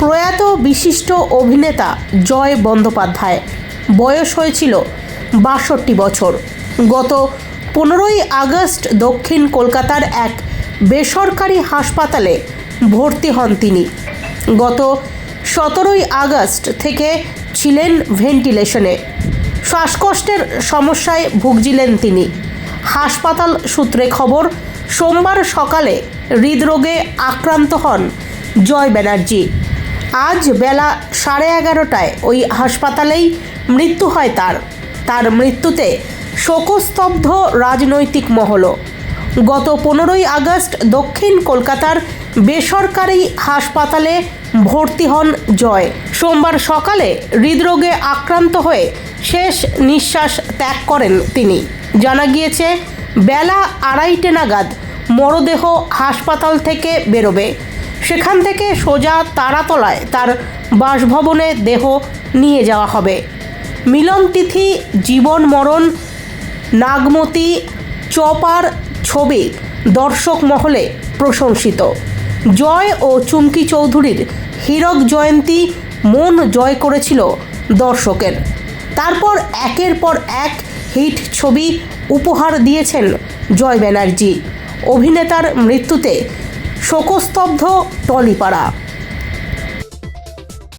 প্রয়াত বিশিষ্ট অভিনেতা জয় বন্দ্যোপাধ্যায়। বয়স হয়েছিল বাষট্টি বছর। গত পনেরোই আগস্ট দক্ষিণ কলকাতার এক বেসরকারি হাসপাতালে ভর্তি হন তিনি। গত সতেরোই আগস্ট থেকে ছিলেন ভেন্টিলেশনে। শ্বাসকষ্টের সমস্যায় ভুগছিলেন তিনি। হাসপাতাল সূত্রে খবর, সোমবার সকালে হৃদরোগে আক্রান্ত হন জয় ব্যানার্জি। আজ বেলা সাড়ে এগারোটায় ওই হাসপাতালেই মৃত্যু হয় তার। তার মৃত্যুতে শোকস্তব্ধ রাজনৈতিক মহলও গত পনেরোই আগস্ট দক্ষিণ কলকাতার বেসরকারি হাসপাতালে ভর্তি হন জয়। সোমবার সকালে হৃদরোগে আক্রান্ত হয়ে শেষ নিঃশ্বাস ত্যাগ করেন তিনি। জানা গিয়েছে, বেলা আড়াইটে নাগাদ মরদেহ হাসপাতাল থেকে বেরোবে। সেখান থেকে সোজা তারাতলায় তার বাসভবনে দেহ নিয়ে যাওয়া হবে। মিলন তিথি, জীবন মরণ, নাগমতি, চপার ছবি দর্শক মহলে প্রশংসিত। জয় ও চুমকি চৌধুরীর হীরক জয়ন্তী মন জয় করেছিল দর্শকের। তারপর একের পর এক হিট ছবি উপহার দিয়েছেন জয় ব্যানার্জি। অভিনেতার মৃত্যুতে শোকস্তব্ধ টলিপাড়া।